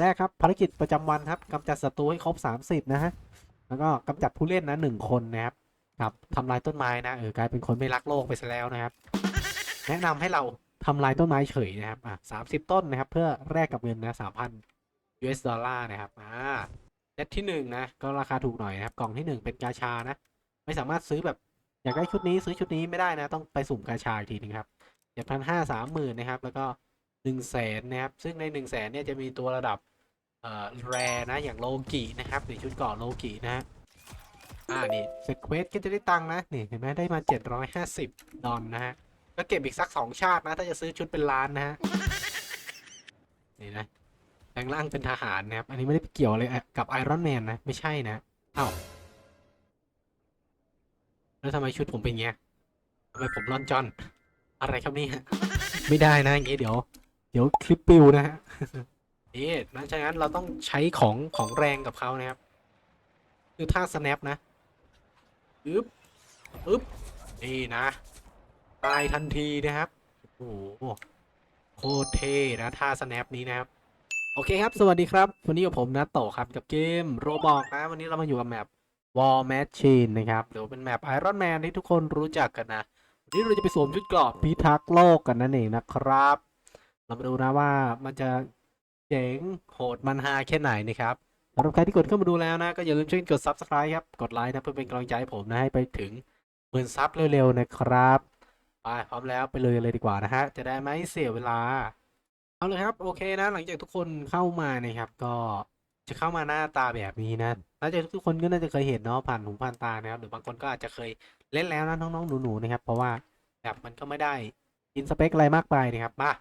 แรกครับภารกิจประจำวันครับกำจัดศัตรูให้ครบ 30 นะฮะ แล้วก็กำจัดผู้เล่นนะหนึ่งคนนะครับกับทำลายต้นไม้นะเออกลายเป็นคนไม่รักโลกไปซะแล้วนะครับ แนะนำให้เราทำลายต้นไม้เฉยนะครับอะสามสิบต้นนะครับ เพื่อแลกกับเงินนะสามพัน US ดอลลาร์นะครับอ่าเซตที่หนึ่งนะก็ราคาถูกหน่อยนะครับ กล่องที่หนึ่งเป็นกาชานะ ไม่สามารถซื้อแบบอยากได้ชุดนี้ซื้อชุดนี้ไม่ได้นะ ต้องไปสุ่มกาชาอีกทีนึงครับเจ็ดพันห้าสามหมื่นนะครับ แล้วก็ หนึ่งแสนนะครับ ซึ่งในหนึ่งแสนเนี่ยจะมีตัวระดับเอ่อแรนะ อย่างโลกินะครับหรือชุดเกาะโลกินะฮะอ่านี่เซกเควสก็จะได้ตังค์นะ นี่เห็นไหมได้มาเจ็ดร้อยห้าสิบดอลนะฮะก็เก็บอีกสักสองชาตินะ ถ้าจะซื้อชุดเป็นล้านนะฮะ นี่นะแปลงร่างเป็นทหารนะครับ อันนี้ไม่ได้เกี่ยวอะไรกับไอรอนแมนนะ ไม่ใช่นะอ้าแล้วทำไมชุดผมเป็นอย่างเงี้ยทำไมผมร่อนจอน อะไรครับนี่ไม่ได้นะอย่างงี้เดี๋ยว ดี๋ยวคลิปปิวนะฮะเอ๊ะนั่นฉะนั้นเราต้องใช้ของของแรงกับเขานะครับ คือท่า snap นะอึ๊บอึ๊บนี่นะ ตายทันทีนะครับ โอ้โหโคตรเท่นะ ท่า snap นี้นะครับ โอเคครับ สวัสดีครับ วันนี้กับผมนะโตะครับกับเกมโรบอกนะ วันนี้เรามาอยู่กับแมป War Machine นะครับหรือว่าเป็นแมป Iron Man ที่ทุกคนรู้จักกันนะ วันนี้เราจะไปสวมชุดเกราะพิทักษ์โลกกันนั่นเองนะครับ เรามาดูนะว่ามันจะเจ๋งโหดมันฮาแค่ไหนนะครับสำหรับใครที่กดเข้ามาดูแล้วนะ ก็อย่าลืมช่วยกด Subscribe ครับ กดไลค์นะเพื่อเป็นกำลังใจให้ผมนะให้ไปถึงหมื่นซับเร็วๆนะครับไปพร้อมแล้วไปเลยเลยดีกว่านะฮะจะได้ไม่เสียเวลา เอาเลยครับโอเคนะ หลังจากทุกคนเข้ามานะครับ ก็จะเข้ามาหน้าตาแบบนี้นะน่าจะทุกคนก็น่าจะเคยเห็นเนาะผ่านหูผ่านตานะครับหรือบางคนก็อาจจะเคยเล่นแล้วนะน้องๆหนูๆนะครับ เพราะว่าแบบมันก็ไม่ได้อินสเปคอะไรมากไปนะครับมา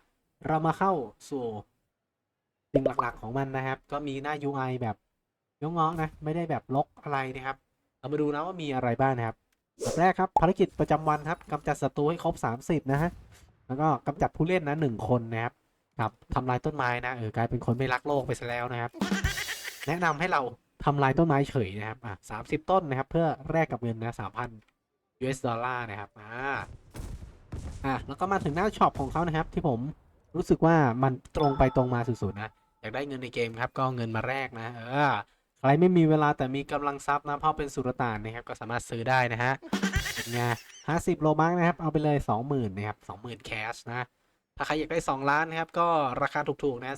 เรามาเข้าสู่สิ่งหลักๆของมันนะครับ ก็มีหน้า UI แบบยงงๆนะ ไม่ได้แบบลกอะไรนะครับ เรามาดูนะว่ามีอะไรบ้างนะครับแบบแรกครับภารกิจประจำวันครับกำจัดศัตรูให้ครบ 30 นะฮะ แล้วก็กำจัดผู้เล่นนะหนึ่งคนนะครับครับทำลายต้นไม้นะเออกลายเป็นคนไม่รักโลกไปซะแล้วนะครับ แนะนำให้เราทำลายต้นไม้เฉยนะครับอะสามสิบต้นนะครับ เพื่อแลกกับเงินนะสามพัน US ดอลลาร์นะครับอ่าอะแล้วก็มาถึงหน้าช็อปของเขานะครับที่ผม รู้สึกว่ามันตรงไปตรงมาสุดๆนะ อยากได้เงินในเกมครับ ก็เงินมาแลกนะ เออ ใครไม่มีเวลาแต่มีกำลังทรัพย์นะ เพราะเป็นสุรต่านนะครับ ก็สามารถซื้อได้นะฮะเป็นไงห้าสิบโลบักนะครับ เอาไปเลยสองหมื่นนะครับสองหมื่นแคชนะ ถ้าใครอยากได้ 2 ล้านนะครับ ก็ราคาถูกๆนะ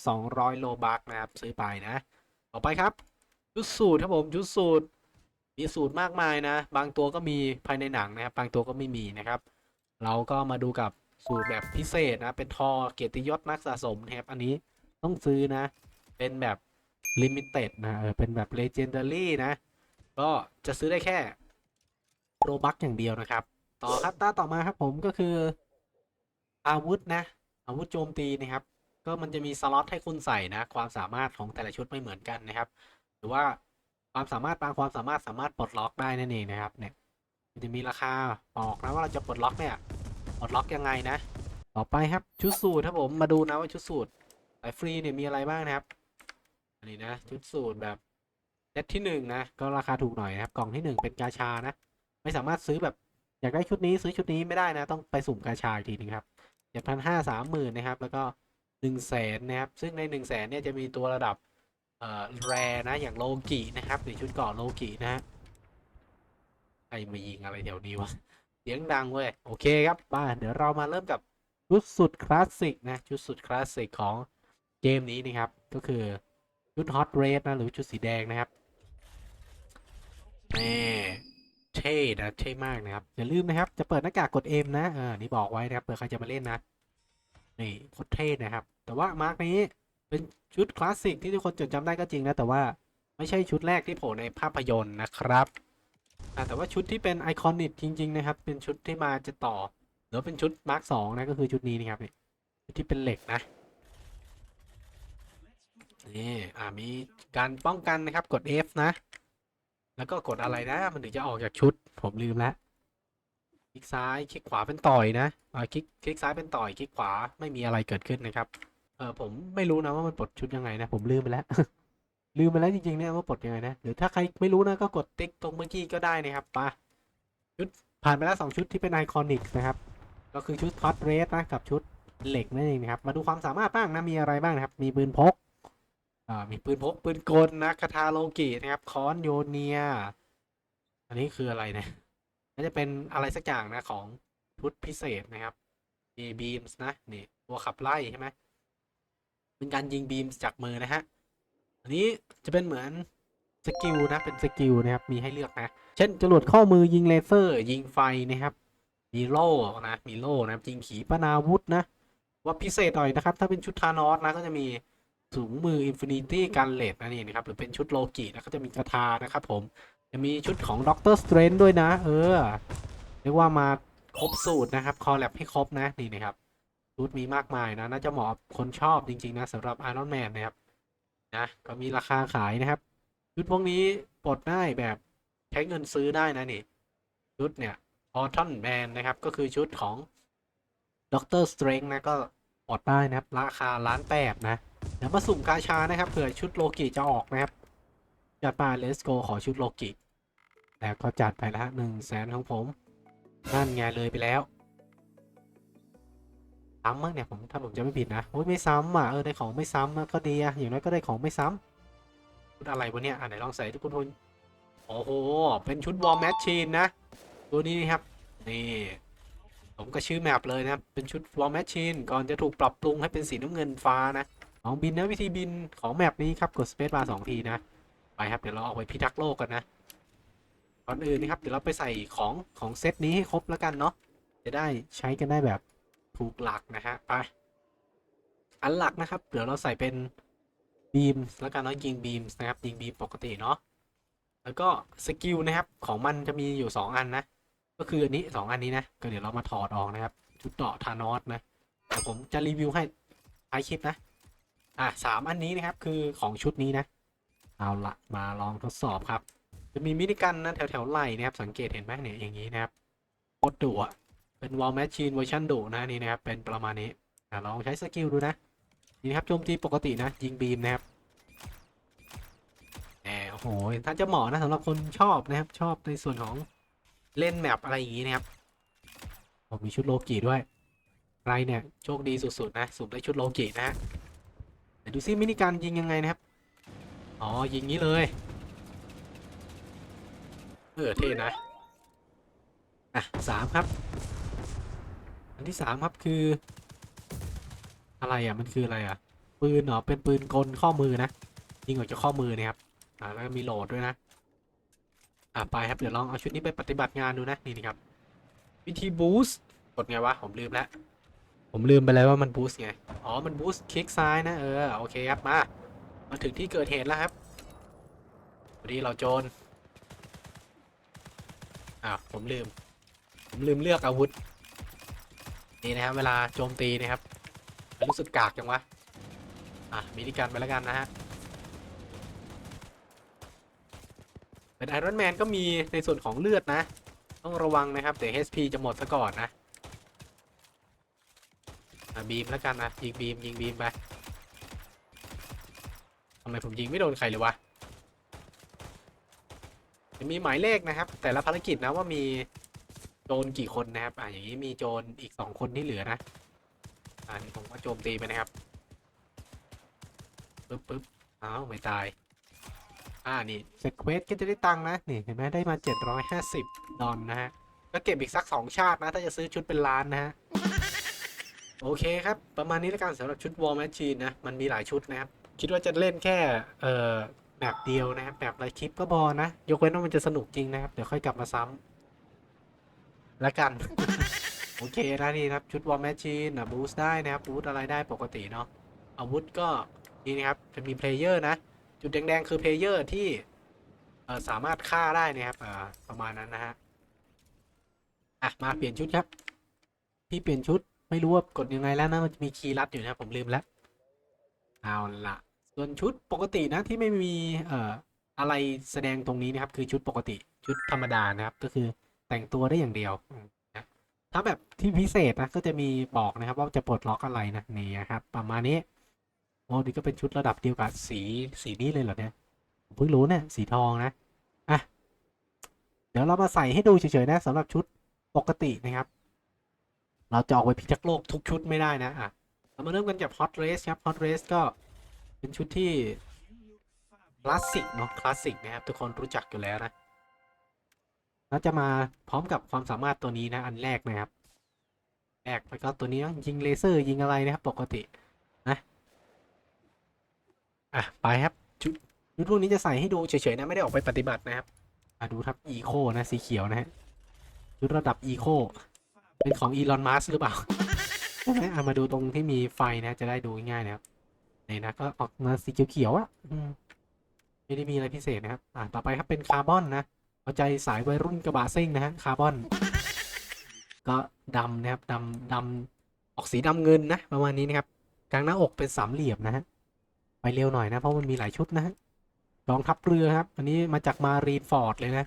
3,200 โลบักนะครับ ซื้อไปนะ ต่อไปครับชุดสูตรครับผมชุดสูตรมีสูตรมากมายนะ บางตัวก็มีภายในหนังนะครับ บางตัวก็ไม่มีนะครับ เราก็มาดูกับ สูตรแบบพิเศษนะ เป็นทอเกียรติยศนักสะสมนะครับอันนี้ต้องซื้อนะ เป็นแบบลิมิเต็ดนะเออเป็นแบบเลเจนดารี่นะ ก็จะซื้อได้แค่โรบักอย่างเดียวนะครับ ต่อครับตาต่อมาครับผมก็คือ อาวุธนะ อาวุธโจมตีนะครับ ก็มันจะมีสล็อตให้คุณใส่นะ ความสามารถของแต่ละชุดไม่เหมือนกันนะครับ หรือว่าความสามารถบางความสามารถสามารถปลดล็อกได้นั่นเองนะครับ เนี่ยมันจะมีราคาบอกนะว่าเราจะปลดล็อกเนี่ย ปลดล็อกยังไงนะ ต่อไปครับชุดสูตรครับผมมาดูนะว่าชุดสูตรสายฟรีเนี่ยมีอะไรบ้างนะครับ อันนี้นะชุดสูตรแบบเซตที่หนึ่งนะก็ราคาถูกหน่อยนะครับกล่องที่หนึ่งเป็นกาชานะ ไม่สามารถซื้อแบบอยากได้ชุดนี้ซื้อชุดนี้ไม่ได้นะ ต้องไปสุ่มกาชาอีกทีนึงครับเจ็ดพันห้าสามหมื่นนะครับ แล้วก็หนึ่งแสนนะครับ ซึ่งในหนึ่งแสนเนี่ยจะมีตัวระดับเอ่อแรนะอย่างโลกินะครับหรือชุดเกาะโลกินะฮะใครมายิงอะไรแถวนี้วะ เสียงดังเว้ยโอเคครับมาเดี๋ยวเรามาเริ่มกับชุดสุดคลาสสิกนะชุดสุดคลาสสิกของเกมนี้นะครับ ก็คือชุดฮอตเรดนะหรือชุดสีแดงนะครับนี่เท่นะเท่มากนะครับอย่าลืมนะครับ จะเปิดหน้ากากกด M นะเออนี่บอกไว้นะครับเผื่อใครจะมาเล่นนะนี่โคตรเท่นะครับ แต่ว่ามาร์กนี้เป็นชุดคลาสสิกที่ทุกคนจดจำได้ก็จริงนะแต่ว่าไม่ใช่ชุดแรกที่โผล่ในภาพยนตร์นะครับ อ่าแต่ว่าชุดที่เป็นไอคอนิกจริง ๆ นะครับ เป็นชุดที่มาจะต่อ หรือเป็นชุดมาร์กสองนะก็คือชุดนี้นะครับนี่ชุดที่เป็นเหล็กนะนี่อ่ามีการป้องกันนะครับกด F นะ แล้วก็กดอะไรนะ มันถึงจะออกจากชุด ผมลืมแล้วคลิกซ้ายคลิกขวาเป็นต่อยนะอ่าคลิกคลิกซ้ายเป็นต่อยคลิกขวาไม่มีอะไรเกิดขึ้นนะครับ เออผมไม่รู้นะว่ามันปลดชุดยังไงนะ ผมลืมไปแล้ว ลืมไปแล้วจริงๆเนี่ยว่าปลดยังไงนะหรือถ้าใครไม่รู้นะก็กดติ๊กตรงเมื่อกี้ก็ได้นะครับปะชุดผ่านไปแล้วสองชุดที่เป็นไอคอนิกนะครับ ก็คือชุดท็อตเรสนะกับชุดเหล็กนั่นเองนะครับ มาดูความสามารถบ้างนะมีอะไรบ้างนะครับ มีปืนพกอ่ามีปืนพกปืนกลนะคาทาโลกินะครับคอนโยเนีย อันนี้คืออะไรเนี่ยน่าจะเป็นอะไรสักอย่างนะของชุดพิเศษนะครับมีบีมส์นะนี่ตัวขับไล่ใช่ไหมเป็นการยิงบีมส์จากมือนะฮะ อันนี้จะเป็นเหมือนสกิลนะเป็นสกิลนะครับมีให้เลือกนะ เช่นจรวดข้อมือยิงเลเซอร์ ยิงไฟนะครับมีโล่นะมีโล่นะยิงขีปนาวุธนะว่าพิเศษหน่อยนะครับ ถ้าเป็นชุดทานอสนะก็จะมีถุงมืออินฟินิตี้กันเลดนะนี่นะครับหรือเป็นชุดโลกินะก็จะมีกระทานะครับผมจะมีชุดของด็อกเตอร์สเตรนด้วยนะ เออเรียกว่ามาครบสูตรนะครับคอลแลบให้ครบนะนี่นะครับชุดมีมากมายนะน่าจะเหมาะคนชอบจริงๆนะสำหรับ Iron Man นะครับ นะก็มีราคาขายนะครับชุดพวกนี้ปลดได้แบบใช้เงินซื้อได้นะนี่ชุดเนี่ยออทอนแมนนะครับ ก็คือชุดของด็อกเตอร์สเตรนนะก็ปลดได้นะครับ ราคาล้านแปดนะเดี๋ยวมาสุ่มกาชานะครับเผื่อชุดโลกิจะออกนะครับจัดมาเลสโกขอชุดโลกิแล้วก็จัดไปแล้วหนึ่งแสนของผมนั่นไงเลยไปแล้ว ซ้ำมั้งเนี่ยผมถ้าผมจะไม่ผิดนะโอ้ยไม่ซ้ำอะเออได้ของไม่ซ้ำอะก็ดีอะอย่างน้อยก็ได้ของไม่ซ้ำชุดอะไรวะเนี่ยอะไหนลองใส่ทุกคนทุนโอ้โหเป็นชุดวอร์แมชชีนนะตัวนี้นะครับนี่ผมก็ชื่อแมปเลยนะครับเป็นชุดวอร์แมชชีนก่อนจะถูกปรับปรุงให้เป็นสีน้ำเงินฟ้านะของบินนะวิธีบินของแมปนี้ครับกดสเปซบาร์สองทีนะไปครับเดี๋ยวเราออกไปพิทักษ์โลกกันนะก่อนอื่นนะครับเดี๋ยวเราไปใส่ของของเซตนี้ให้ครบแล้วกันเนาะจะได้ใช้กันได้แบบ ถูกหลักนะฮะไปอันหลักนะครับ เดี๋ยวเราใส่เป็นบีมแล้วกันเนาะยิงบีมนะครับยิงบีมปกติเนาะแล้วก็สกิลนะครับของมันจะมีอยู่ 2 อันนะ ก็คืออันนี้ 2 อันนี้นะ ก็เดี๋ยวเรามาถอดออกนะครับชุดเดาะทานอสนะเดี๋ยวผมจะรีวิวให้ท้ายคลิปนะ อะสามอันนี้นะครับคือของชุดนี้นะ เอาละมาลองทดสอบครับ จะมีมินิกันนะแถวแถวไหล่นะครับสังเกตเห็นไหมเนี่ยอย่างนี้นะครับโคตรดุอะ เป็นวอลแมชชีนเวอร์ชันดุนะนี่นะครับ เป็นประมาณนี้ลองใช้สกิลดูนะนี่ครับโจมตีปกตินะ ยิงบีมนะครับแหมโอ้โหถ้าจะเหมาะนะสำหรับคนชอบนะครับ ชอบในส่วนของเล่นแมปอะไรอย่างนี้นะครับผมมีชุดโลกิด้วยใครเนี่ยโชคดีสุดๆนะสุ่มได้ชุดโลกินะฮะเดี๋ยวดูซิมินิการยิงยังไงนะครับ อ๋อ ยิงนี้เลยเออเท่นะ อะสามครับ นที่สามครับคือ อะไรอะมันคืออะไรอะ ปืนเหรอเป็นปืนกลข้อมือนะยิงออกจากข้อมือนี่ครับอ่าแล้วก็มีโหลดด้วยนะอะไปครับเดี๋ยวลองเอาชุดนี้ไปปฏิบัติงานดูนะนี่นะครับวิธีบูสต์กดไงวะผมลืมแล้วผมลืมไปแล้วว่ามันบูสต์ไงอ๋อมันบูสต์คลิกซ้ายนะเออโอเคครับมามาถึงที่เกิดเหตุแล้วครับพอดีเราโจรอ้าวผมลืม ผมลืมเลือกอาวุธ นี่นะครับเวลาโจมตีนะครับมันรู้สึกกากจังวะ อะมีที่กันไปแล้วกันนะฮะเป็นไอรอนแมนก็มีในส่วนของเลือดนะ ต้องระวังนะครับ เดี๋ยว HP จะหมดซะก่อนนะอะบีมแล้วกันนะ ยิงบีม ยิงบีมไปทำไมผมยิงไม่โดนใครเลยวะ จะมีหมายเลขนะครับ แต่ละภารกิจนะว่ามี โจรกี่คนนะครับ อ่าอย่างนี้มีโจรอีกสองคนที่เหลือนะ อ่านี่ผมก็โจมตีไปนะครับ ปึ๊บปึ๊บอ้าวไม่ตาย อ่านี่เสร็จเควสก็จะได้ตังค์นะ นี่เห็นไหมได้มา 750 ดอลนะฮะ ก็เก็บอีกสักสองชาตินะ ถ้าจะซื้อชุดเป็นล้านนะฮะ โอเคครับ ประมาณนี้แล้วกันสำหรับชุด War Machine นะ มันมีหลายชุดนะครับ คิดว่าจะเล่นแค่ เอ่อแบบเดียวนะครับแบบรายคลิปก็พอนะ ยกเว้นว่ามันจะสนุกจริงนะครับ เดี๋ยวค่อยกลับมาซ้ำ แล้วกัน โอเคนะนี่นะครับ ชุด War Machine นะบูสได้นะครับบูสอะไรได้ปกติเนาะอาวุธก็นี่นะครับ จะมีเพลเยอร์นะ จุดแดง ๆ คือเพลเยอร์ที่เอ่อสามารถฆ่าได้นะครับอ่าประมาณนั้นนะฮะอะมาเปลี่ยนชุดครับพี่เปลี่ยนชุดไม่รู้ว่ากดยังไงแล้วนะมันจะมีคีย์ลัดอยู่นะผมลืมแล้วเอาละส่วนชุดปกตินะที่ไม่มีเอ่ออะไรแสดงตรงนี้นะครับ คือชุดปกติชุดธรรมดานะครับก็คือ แต่งตัวได้อย่างเดียวนะถ้าแบบที่พิเศษนะก็จะมีบอกนะครับ ว่าจะปลดล็อกอะไรนะนี่นะครับประมาณนี้โอ้นี่ก็เป็นชุดระดับเดียวกับสีสีนี้เลยเหรอเนี่ยผมเพิ่งรู้เนี่ยสีทองนะอะเดี๋ยวเรามาใส่ให้ดูเฉยๆนะสำหรับชุดปกตินะครับ เราจะออกไปพิทักษ์โลกทุกชุดไม่ได้นะอะเรามาเริ่มกันจาก Hot Race ครับ Hot Race ก็เป็นชุดที่คลาสสิกเนาะคลาสสิกนะครับทุกคนรู้จักอยู่แล้วนะ แล้วจะมาพร้อมกับความสามารถตัวนี้นะ อันแรกนะครับแรกแล้วก็ตัวนี้ยิงเลเซอร์ยิงอะไรนะครับปกตินะอะไปครับชุดชุดพวกนี้จะใส่ให้ดูเฉยๆนะไม่ได้ออกไปปฏิบัตินะครับอะดูครับอีโคนะสีเขียวนะฮะชุดระดับอีโคเป็นของอีลอนมัสหรือเปล่าใช่ไหมอะมาดูตรงที่มีไฟนะจะได้ดูง่ายๆนะครับนี่นะก็ออกมาสีเขียวๆอะอืมไม่ได้มีอะไรพิเศษนะครับอะต่อไปครับเป็นคาร์บอนนะ เอาใจสายวัยรุ่นกระบะซิ่งนะฮะคาร์บอน ก็ดำนะครับดำดำออกสีดำเงินนะประมาณนี้นะครับกลางหน้าอกเป็นสามเหลี่ยมนะฮะไปเร็วหน่อยนะเพราะมันมีหลายชุดนะฮะกองทัพเรือครับ อันนี้มาจากมารีนฟอร์ดเลยนะ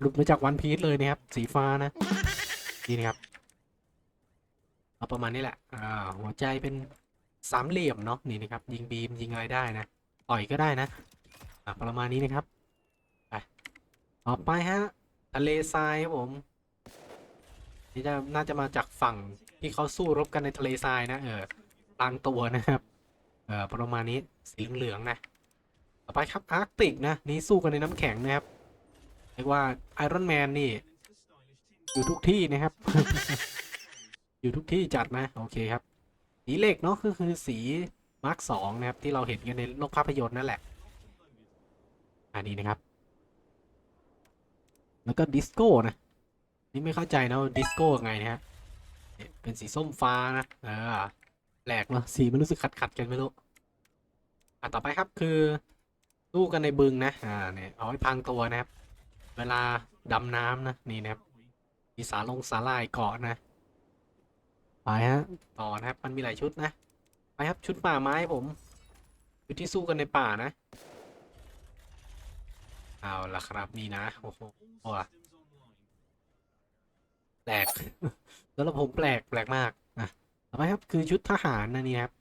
หลุดมาจากวันพีซเลยนะครับ สีฟ้านะนี่นะครับเอาประมาณนี้แหละอ่าหัวใจเป็นสามเหลี่ยมเนาะนี่นะครับ ยิงบีมยิงอะไรได้นะต่อยก็ได้นะประมาณนี้นะครับ ต่อไปฮะ ทะเลทรายครับผม นี่จะน่าจะมาจากฝั่งที่เขาสู้รบกันในทะเลทรายนะเออตางตัวนะครับ เออประมาณนี้สีเหลืองๆนะ ต่อไปครับอาร์กติกนะ นี่สู้กันในน้ำแข็งนะครับเรียกว่าไอรอนแมนนี่อยู่ทุกที่นะครับ อยู่ทุกที่จัดนะ โอเคครับ สีเหล็กเนาะก็คือสีมาร์กสองนะครับ ที่เราเห็นกันในโลกภาพยนตร์นั่นแหละ อันนี้นะครับ แล้วก็ดิสโก้นะ นี่ไม่เข้าใจนะดิสโก้ไงนะฮะเป็นสีส้มฟ้านะเออแปลกเนาะสีมันรู้สึกขัดขัดกันไม่รู้อะต่อไปครับคือสู้กันในบึงนะอ่าเนี่ยเอาไว้พังตัวนะครับ เวลาดำน้ำนะนี่นะครับมีสาลงสาลายเกาะนะไปฮะต่อนะครับมันมีหลายชุดนะไปครับชุดป่าไม้ผมชุดที่สู้กันในป่านะ เอาละครับนี่นะ โอ้โหแปลกแล้วเราผมแปลกแปลกมากนะต่อไปครับคือชุดทหารนะนี่ครับ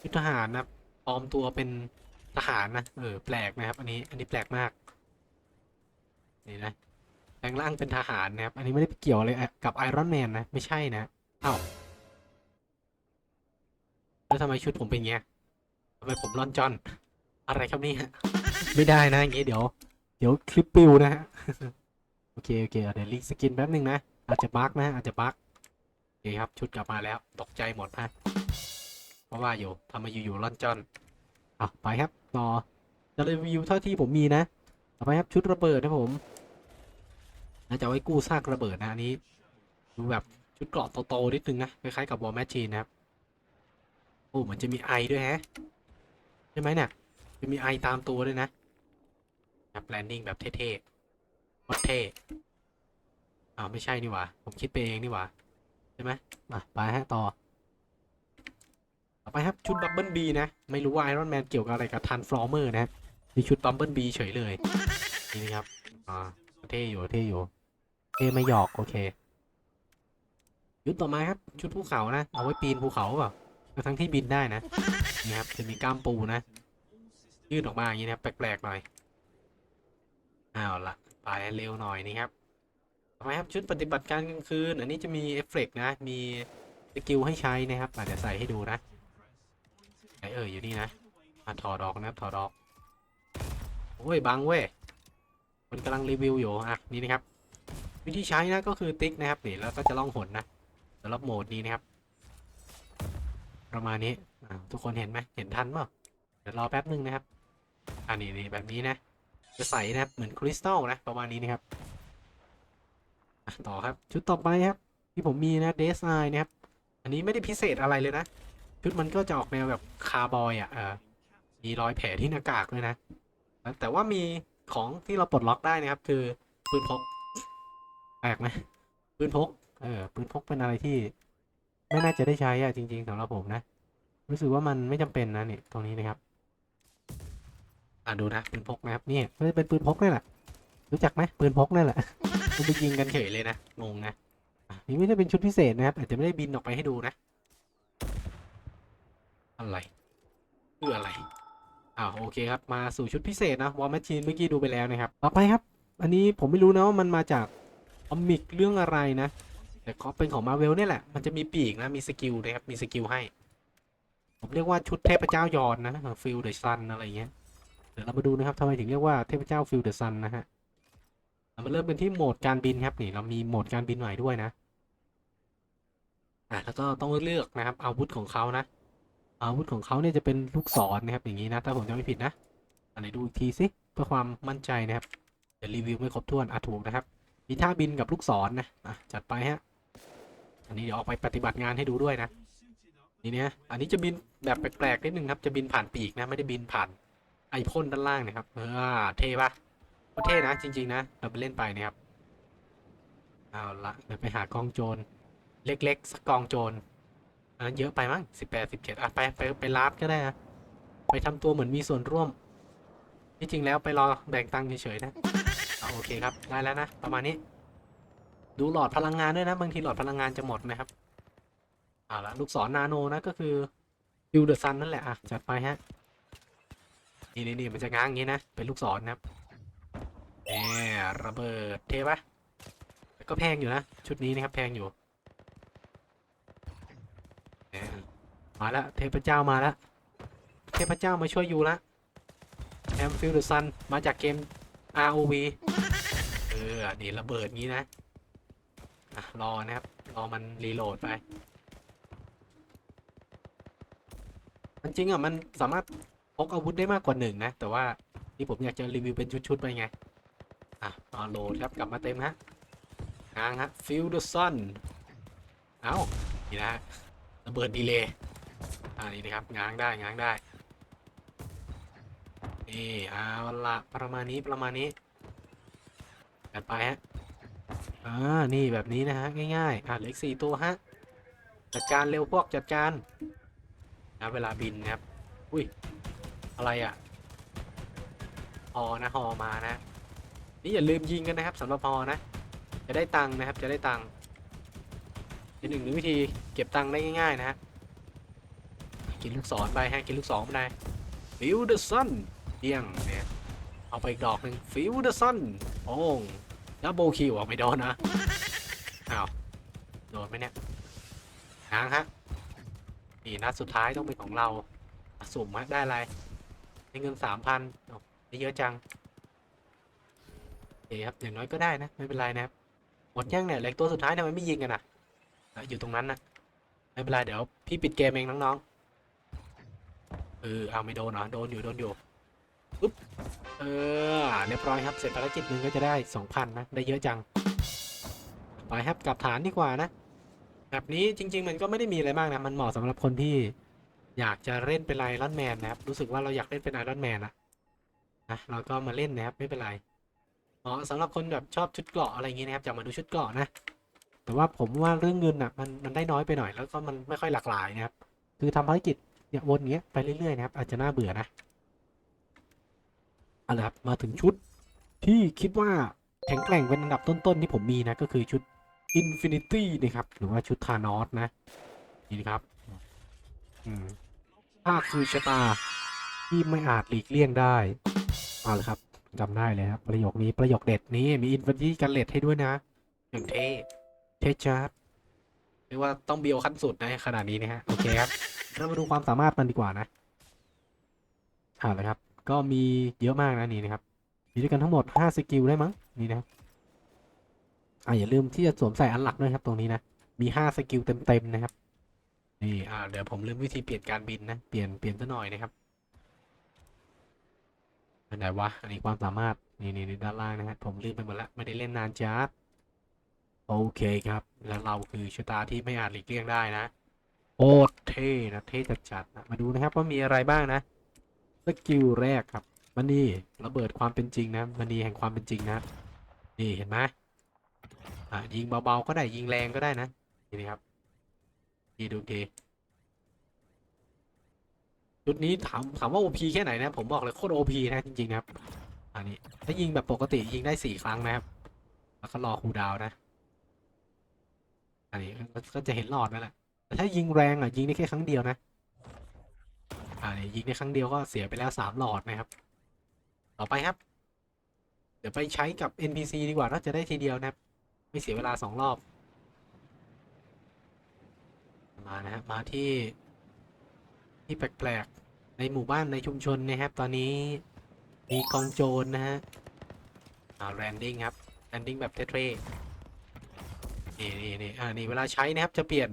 ชุดทหารนะปลอมตัวเป็นทหารนะเออแปลกนะครับ อันนี้อันนี้แปลกมากนี่นะแปลงร่างเป็นทหารนะครับ อันนี้ไม่ได้เกี่ยวอะไรกับไอรอนแมนนะ ไม่ใช่นะเอ้าแล้วทำไมชุดผมเป็นงเงี้ยทำไมผมร่อนจอน อะไรครับนี่ไม่ได้นะอย่างงี้เดี๋ยว เดี๋ยวคลิปปิวนะฮะ โอเค โอเคเดี๋ยวลิงสกินแป๊บหนึ่งนะ อาจจะบั๊กนะ อาจจะบั๊กโอเคครับ ชุดกลับมาแล้ว ตกใจหมดนะเพราะว่าอยู่ทำไมอยู่ๆร่อนจอนอะไปครับ ต่อ จะรีวิวเท่าที่ผมมีนะ ต่อไปครับชุดระเบิดนะผมน่าจะเอาไว้กู้ซากระเบิดนะอันนี้ ดูแบบชุดเกราะโตๆนิดนึงนะคล้ายๆกับวอลแมชชีนนะครับโอ้เหมือนจะมีไอด้วยฮะใช่ไหมเนี่ยจะมีไอตามตัวด้วยนะ แบบแลนดิ้งแบบเท่ๆวัดเท่อ้าวไม่ใช่นี่หว่า ผมคิดไปเองนี่หว่า ใช่ไหมมาไปฮะต่อ ต่อไปครับชุดบับเบิลบีนะ ไม่รู้ว่าไอรอนแมนเกี่ยวกับอะไรกับทันฟลอเมอร์นะครับมีชุดบับเบิลบีเฉยเลย นี่นะครับ อ่า เท่อยู่ เท่อยู่ เท่ไม่หยอก โอเคชุดต่อมาครับ ชุดภูเขานะ เอาไว้ปีนภูเขาเปล่าทั้งที่บินได้นะ นี่ครับ จะมีกล้ามปูนะ ยื่นออกมาอย่างนี้นะครับ แปลกๆหน่อย อาละไปเร็วหน่อยนี่ครับต่อไปครับชุดปฏิบัติการกลางคืน อันนี้จะมีเอฟเฟกต์นะ มีสกิลให้ใช้นะครับอะเดี๋ยวใส่ให้ดูนะไหนเอ่ยอยู่นี่นะอะถอดออกนะครับถอดออกโอ้ยบังเว้ยมันกำลังรีวิวอยู่อะนี่นะครับ วิธีใช้นะก็คือติ๊กนะครับนี่แล้วก็จะล่องหนนะสำหรับโหมดนี้นะครับ ประมาณนี้อ่าทุกคนเห็นไหมเห็นทันเปล่าเดี๋ยวรอแป๊บนึงนะครับ อันนี้นี่แบบนี้นะ จะใสนะครับ เหมือนคริสตัลนะประมาณนี้นะครับต่อครับ ชุดต่อไปครับ ที่ผมมีนะเดสไอนะครับ อันนี้ไม่ได้พิเศษอะไรเลยนะ ชุดมันก็จะออกแนวแบบคาร์บอยอะเออมีรอยแผลที่หน้ากากด้วยนะ แต่ว่ามีของที่เราปลดล็อกได้นะครับ คือปืนพกแปลกไหมปืนพกเออปืนพกเป็นอะไรที่ ไม่น่าจะได้ใช้อะจริง ๆสำหรับผมนะ รู้สึกว่ามันไม่จำเป็นนะนี่ตรงนี้นะครับ อ่าดูนะปืนพกนะครับนี่มันเป็นปืนพกนี่แหละรู้จักไหมปืนพกนั่นแหละมันไปยิงกันเฉยเลยนะงงนะอะนี่ไม่ได้เป็นชุดพิเศษนะครับอาจจะไม่ได้บินออกไปให้ดูนะ อะไรคืออะไรอ้าวโอเคครับมาสู่ชุดพิเศษนะวอลแมชชีนเมื่อกี้ดูไปแล้วนะครับ ต่อไปครับ อันนี้ผมไม่รู้นะว่ามันมาจากคอมิกเรื่องอะไรนะแต่ก็เป็นของมาเวลเนี่ยแหละ มันจะมีปีกนะมีสกิลนะครับมีสกิลให้ ผมเรียกว่าชุดเทพเจ้ายอนนะฟิลเดอ e ซันอะไรเงี้ยเดี๋ยวเรามาดูนะครับทำไมถึงเรียกว่าเทพเจ้าฟิลเดอร์ซันนะฮะเรามาเริ่มกันที่โหมดการบินครับนี่เรามีโหมดการบินใหม่ด้วยนะอะแล้วก็ต้องเลือกนะครับอาวุธของเขานะ อาวุธของเขาเนี่ยจะเป็นลูกศรนะครับอย่างนี้นะถ้าผมจำไม่ผิดนะอันไหนดูอีกทีสิเพื่อความมั่นใจนะครับเดี๋ยวรีวิวไม่ครบถ้วนอะถูกนะครับมีท่าบินกับลูกศรนะอะจัดไปฮะอันนี้เดี๋ยวออกไปปฏิบัติงานให้ดูด้วยนะนี่เนี่ยอันนี้จะบินแบบแปลกๆนิดนึงครับจะบินผ่านปีกนะไม่ได้บินผ่าน ไอพ่นด้านล่างนะครับเออเท่ปะเท่นะจริง ๆ นะเราไปเล่นไปนะครับเอาละเดี๋ยวไปหากองโจรเล็กๆสักกองโจรอันเยอะไปมั้งสิบแปดสิบเจ็ดอะไปไปไปลาดก็ได้นะไปทำตัวเหมือนมีส่วนร่วม ที่จริงแล้วไปรอแบ่งตังค์เฉยๆนะเอาโอเคครับได้แล้วนะ ประมาณนี้ ดูหลอดพลังงานด้วยนะ บางทีหลอดพลังงานจะหมดนะครับเอาละลูกศรนาโนนะก็คือฟิวเดอร์ซันนั่นแหละอะจัดไปฮะ นี่นี่นี่มันจะง้างอย่างนี้นะ เป็นลูกศรนะครับแหมระเบิดเทปะก็แพงอยู่นะ ชุดนี้นะครับแพงอยู่มาแล้วเทพเจ้ามาแล้วเทพเจ้ามาช่วยอยู่ละแอมฟิลด์ซันมาจากเกม ROV เออ นี่ระเบิดงี้นะอะรอนะครับ รอมันรีโหลดไป จริงอะ มันสามารถ พกอาวุธได้มากกว่าหนึ่งนะ แต่ว่าที่ผมอยากจะรีวิวเป็นชุดๆไปไง อะเอโหลดครับกลับมาเต็มฮะง้างฮะ Feel the sun เอ้านี่นะฮะระเบิดดีเลย์อ่านี่นะครับง้างได้ง้างได้นี่เอาละประมาณนี้ประมาณนี้กันไปฮะอ่านี่แบบนี้นะฮะง่ายๆอะเหลืออกสี่ตัวฮะจัดการเร็วพวกจัดการนะเวลาบินนะครับ อะไรอะฮอนะฮอมานะ นี่อย่าลืมยิงกันนะครับสำหรับฮอนะ จะได้ตังค์นะครับ จะได้ตังค์เป็นหนึ่งในวิธีเก็บตังค์ได้ง่ายๆนะฮะ กินลูกศรไปฮะ กินลูกศรไปได้ Feel the sun เที่ยงเนี่ย เอาไปอีกดอกหนึ่ง Feel the sun โอ้งดับเบิลคิวอะไม่โดนนะ อ้าว โดนไหมเนี่ยง้างฮะ นี่นัดสุดท้ายต้องเป็นของเราสุ่มฮะได้อะไร เงินสามพันเยอะจังโอเคครับอย่างน้อยก็ได้นะ ไม่เป็นไรนะครับหมดยังเนี่ยเหล็กตัวสุดท้ายทำไมไม่ยิงกันอะอยู่ตรงนั้นนะไม่เป็นไรเดี๋ยวพี่ปิดเกมเองน้องๆเออเอาไม่โดนเหรอโดนอยู่โดนอยู่ปุ๊บเออเรียบร้อยครับเสร็จภารกิจหนึ่งก็จะได้สองพันนะได้เยอะจังไปครับกลับฐานดีกว่านะแบบนี้จริง ๆ มันก็ไม่ได้มีอะไรมากนะมันเหมาะสำหรับคนที่ อยากจะเล่นเป็นไอรอนแมนนะครับ รู้สึกว่าเราอยากเล่นเป็นไอรอนแมนอะนะเราก็มาเล่นนะครับ ไม่เป็นไรอ๋อสำหรับคนแบบชอบชุดเกราะอะไรอย่างงี้นะครับอยากมาดูชุดเกราะนะ แต่ว่าผมว่าเรื่องเงินอะมันมันได้น้อยไปหน่อย แล้วก็มันไม่ค่อยหลากหลายนะครับ คือทำภารกิจเนี่ยวนอย่างเงี้ยไปเรื่อยๆนะครับ อาจจะน่าเบื่อนะเอาละครับมาถึงชุดที่คิดว่าแข็งแกร่งเป็นอันดับต้นๆที่ผมมีนะก็คือชุด Infinity นะครับ หรือว่าชุดธานอสนะ นี่นะครับ อืม ถ้าคือชะตาที่ไม่อาจหลีกเลี่ยงได้ เอาละครับจำได้เลยครับประโยคนี้ประโยคเด็ดนี้มีอินฟินิตี้กันเลดให้ด้วยนะอย่างเท่เท่จัดเรียกว่าต้องเบียวขั้นสุดนะขนาดนี้นะฮะโอเคครับเรามาดูความสามารถมันดีกว่านะเอาละครับ ก็มีเยอะมากนะนี่นะครับมีด้วยกันทั้งหมด5สกิลได้มั้งนี่นะครับอ่าอย่าลืมที่จะสวมใส่อันหลักด้วยครับตรงนี้นะมี5สกิลเต็มๆนะครับ นี่อ่าเดี๋ยวผมลืมวิธีเปลี่ยนการบินนะ เปลี่ยนเปลี่ยนซะหน่อยนะครับ อันไหนวะ อันนี้ความสามารถ นี่นี่ด้านล่างนะฮะ ผมลืมไปหมดละ ไม่ได้เล่นนานจ้าโอเคครับ แล้วเราคือชะตาที่ไม่อาจหลีกเลี่ยงได้นะ โอตรเท่นะเท่จัดๆนะ มาดูนะครับว่ามีอะไรบ้างนะสกิลแรกครับมันนี่ระเบิดความเป็นจริงนะมันนี่แห่งความเป็นจริงนะนี่เห็นไหมอ่ายิงเบาๆก็ได้ยิงแรงก็ได้นะนี่นะครับ ดีดูดีชุดนี้ถามถามว่า OP แค่ไหนนะ ผมบอกเลยโคตร OP นะจริงๆนะครับ อันนี้ ถ้ายิงแบบปกติยิงได้สี่ครั้งนะครับ แล้วก็รอคูดาวนะ อันนี้ก็จะเห็นหลอดนั่นแหละแต่ถ้ายิงแรงอะยิงได้แค่ครั้งเดียวนะอันนี้ยิงได้ครั้งเดียวก็เสียไปแล้วสามหลอดนะครับ ต่อไปครับ เดี๋ยวไปใช้กับ NPC ดีกว่าน่าจะได้ทีเดียวนะครับ ไม่เสียเวลาสองรอบ มานะครับมาที่ที่แปลกๆในหมู่บ้านในชุมชนนะครับ ตอนนี้มีกองโจรนะฮะอ่าแรนดิ้งครับแรนดิ้งแบบเท่ๆนี่นี่นี่อ่านี่เวลาใช้นะครับจะเปลี่ยน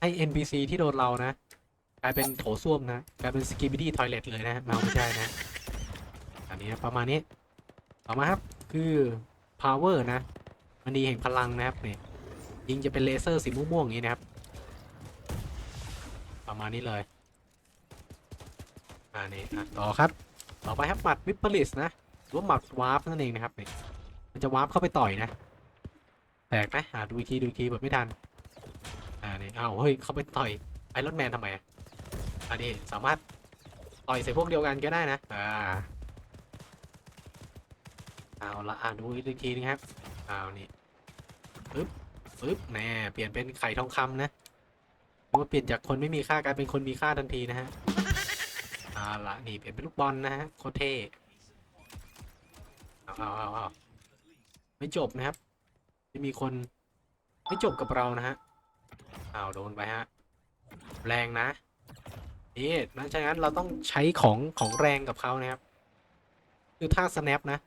ให้ NPC ที่โดนเรานะกลายเป็นโถส้วมนะกลายเป็นสกิบิดี้ทอยเลทเลยนะเราไม่ใช่นะอันนี้นะประมาณนี้ต่อมาครับคือ power นะมันดีแห่งพลังนะครับนี่ยิงจะเป็นเลเซอร์สีม่วงๆอย่างนี้นะครับ มาณนี้เลยอ่านี่อะต่อครับต่อไปครับหมัดวิปริสนะหรือว่าหมัดวาร์ปนั่นเองนะครับนี่มันจะวาร์ปเข้าไปต่อยนะแตกไหมอ่าดูอีกทีดูอีกทีแบบไม่ทันอ่านี่อ้าวเฮ้ยเข้าไปต่อยไอรอนแมนทำไมอะอันนี้สามารถต่อยใส่พวกเดียวกันก็ได้นะอ่าเอาละอ่าดูอีกทีนึงครับอ้าวนี่ปึ๊บปึ๊บแน่เปลี่ยนเป็นไข่ทองคำนะ หรือว่าเปลี่ยนจากคนไม่มีค่ากลายเป็นคนมีค่าทันทีนะฮะเอาละนี่เปลี่ยนเป็นลูกบอลนะฮะโคตรเท่เอาเอาเอาไม่จบนะครับ จะมีคนไม่จบกับเรานะฮะเอาวโดนไปฮะ แรงนะนี่นั่นฉะนั้นเราต้องใช้ของของแรงกับเขานะครับ คือท่า snap นะ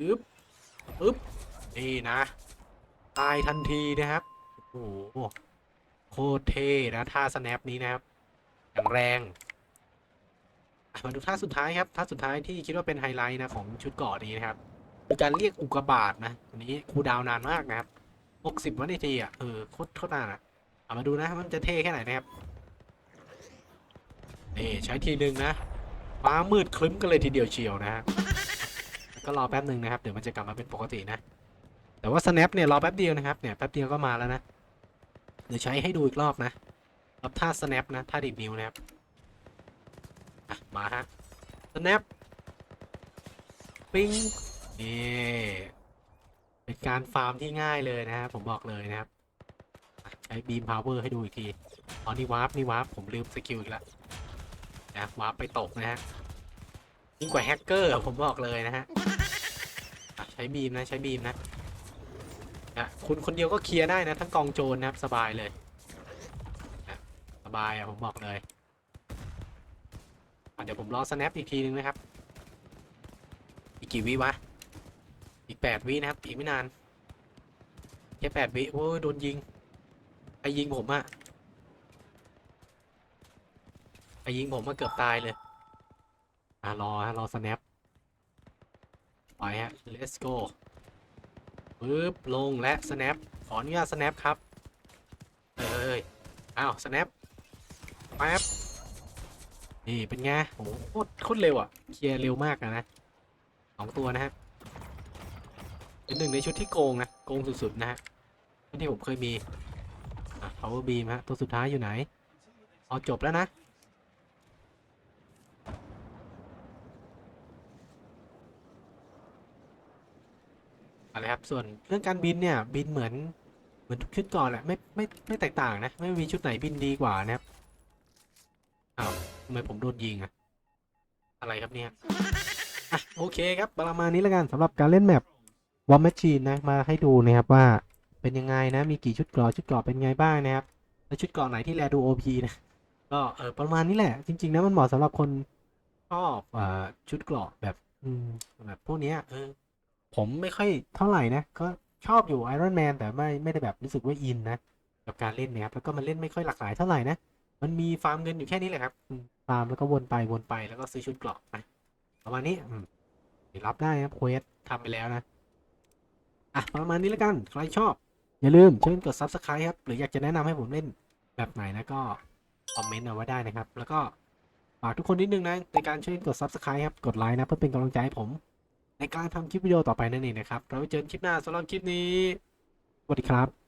อึ๊บอึ๊บนี่นะ ตายทันทีนะครับ โอ้โห ตรเท่นะท่า snap นี้นะครับอย่างแรงมาดูท่าสุดท้ายครับท่าสุดท้ายที่คิดว่าเป็นไฮไลท์นะของชุดเกาะนี้นะครับคือการเรียกอุกกาบาตนะอันนี้คูดาวนานมากนะครับ 60วินาทีอะเออโคตรโคตรนานอะเอามาดูนะมันจะเท่แค่ไหนนะครับนี่ใช้ทีหนึ่งนะฟ้ามืดคลึ้มกันเลยทีเดียวเชียวนะฮะก็รอแป๊บหนึ่งนะครับเดี๋ยวมันจะกลับมาเป็นปกตินะ แต่ว่า snap เนี่ยรอแป๊บเดียวนะครับเนี่ยแป๊บเดียวก็มาแล้วนะ เดี๋ยวใช้ให้ดูอีกรอบนะรับท่า snap นะท่าดีดนิ้วนะครับมาฮะ snap ปิ้งนี่เป็นการฟาร์มที่ง่ายเลยนะครับผมบอกเลยนะครับ ใช้บีมพาวเวอร์ให้ดูอีกทีอ๋อนี่วาร์ปนี่วาร์ปผมลืมสกิลอีกแล้วนะวาร์ปไปตกนะฮะยิ่งกว่าแฮกเกอร์ผมบอกเลยนะฮะใช้บีมนะใช้บีมนะะคุณคนเดียวก็เคลียร์ได้นะ ทั้งกองโจรนะครับ สบายเลยอะสบายอะผมบอกเลยเดี๋ยวผมรอ snap อีกทีนึงนะครับ อีกกี่วิวะ อีกแปดวินะครับ อีกไม่นานแค่แปดวิโอ้ยโดนยิงไอยิงผมอะไอยิงผมมาเกือบตายเลยอะรอฮะรอ snap ไปฮะ let's go ปึ๊บลงและ snap ขออนุญาต snap ครับเอ้ยอ้าว snap แป๊บนี่เป็นไงโอ้โหโคตรโคตรเร็วอะเคลียร์เร็วมากอะนะสองตัวนะฮะเป็นหนึ่งในชุดที่โกงนะโกงสุดๆนะฮะที่ผมเคยมีอะ power beam ฮะตัวสุดท้ายอยู่ไหนเอาจบแล้วนะ อะไรครับ ส่วนเรื่องการบินเนี่ย บินเหมือนเหมือนทุกชุดก่อนแหละไม่ไม่ไม่แตกต่างนะ ไม่มีชุดไหนบินดีกว่านะครับอ้าวทำไมผมโดนยิงอะอะไรครับเนี่ยโอเคครับประมาณนี้แล้วกันสำหรับการเล่นแมปวอมแมชชีนนะมาให้ดูนะครับว่าเป็นยังไงนะ มีกี่ชุดกราะชุดกราะเป็นไงบ้างนะครับแล้วชุดกราะไหนที่แลดูโอพีนะก็เออประมาณนี้แหละ จริงๆนะมันเหมาะสำหรับคนชอบอ่าชุดกราะแบบ อืมแบบพวกเนี้ยเออ ผมไม่ค่อยเท่าไหร่นะ ก็ชอบอยู่ไอรอนแมนแต่ไม่ไม่ได้แบบรู้สึกว่าอินนะ กับการเล่นนะครับ แล้วก็มันเล่นไม่ค่อยหลากหลายเท่าไหร่นะ มันมีฟาร์มเงินอยู่แค่นี้แหละครับ ฟาร์มแล้วก็วนไปวนไปแล้วก็ซื้อชุดเกราะนะประมาณนี้อืมรับได้ครับเควสทำไปแล้วนะอะประมาณนี้แล้วกัน ใครชอบ อย่าลืมช่วยกด subscribe ครับ หรืออยากจะแนะนำให้ผมเล่นแบบไหนนะก็คอมเมนต์เอาไว้ได้นะครับ แล้วก็ฝากทุกคนนิดนึงนะในการช่วยกด subscribe ครับ กดไลค์นะเพื่อเป็นกำลังใจให้ผม ในการทำคลิปวิดีโอต่อไปนั่นเองนะครับ เราไว้เจอกันคลิปหน้าสำหรับคลิปนี้สวัสดีครับ